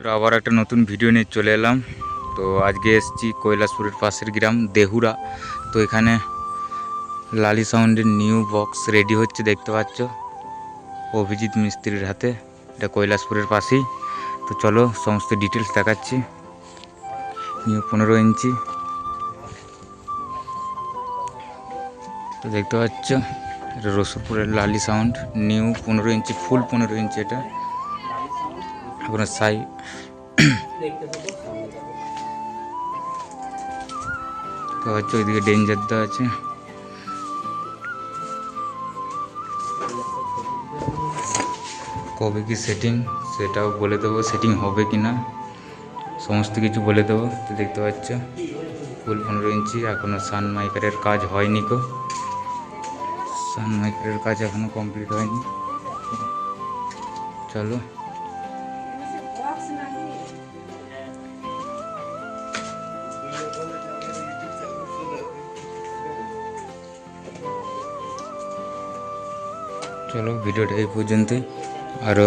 আবার একটা নতুন ভিডিও নিয়ে চলে এলাম। তো আজকে এসেছি কৈলাসপুরের পাশের গ্রাম, দেহুরা। তো এখানে লালি সাউন্ডের নিউ বক্স রেডি হচ্ছে, দেখতে পাচ্ছ? অভিজিৎ মিস্ত্রির হাতে। এটা কৈলাসপুরের পাশেই। তো চলো সমস্ত ডিটেলস দেখাচ্ছি। নিউ পনেরো ইঞ্চি। তো দেখতে পাচ্ছ? এটা রসুলপুরের লালি সাউন্ড নিউ পনেরো ইঞ্চি ফুল পনেরো ইঞ্চি এটা। এখনও সাই তো হচ্ছে ওইদিকে ডেঞ্জার দেওয়া আছে। কবে কি সেটিং সেটাও বলে দেবো সেটিং হবে কি না সমস্ত কিছু বলে দেবো, তো দেখতে পাচ্ছ। ফুল পনেরো ইঞ্চি এখনও সান মাইকারের কাজ হয়নি কো সান মাইকারের কাজ এখনও কমপ্লিট হয়নি। চলো। চলো ভিডিওটা এই পর্যন্তই। আরও